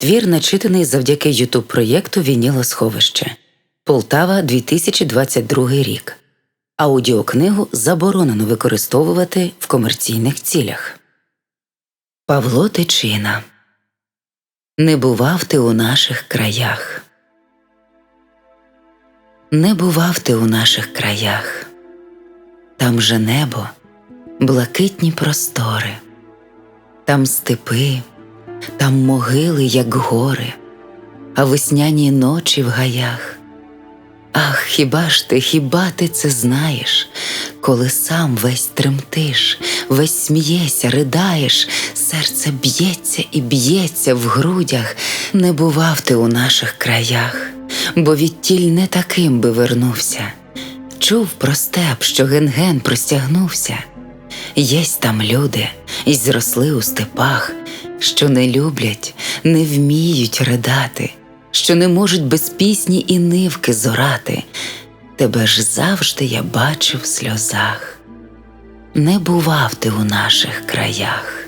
Твір начитаний завдяки ютуб проєкту Вінілосховище Полтава 2022 рік. Аудіокнигу заборонено використовувати в комерційних цілях. Павло Тичина Не бував ти у наших краях. Не бував ти у наших краях. Там же небо, блакитні простори, там степи, там могили, як гори, а весняні ночі в гаях. Ах, хіба ж ти, хіба ти це знаєш, коли сам весь тремтиш, весь смієшся, ридаєш, серце б'ється і б'ється в грудях, не бував ти у наших краях, бо відтіль не таким би вернувся. Чув про степ, що ген-ген простягнувся. Єсть там люди, і зросли у степах, що не люблять, не вміють ридати, що не можуть без пісні і нивки зорати. Тебе ж завжди я бачив в сльозах. Не бував ти у наших краях.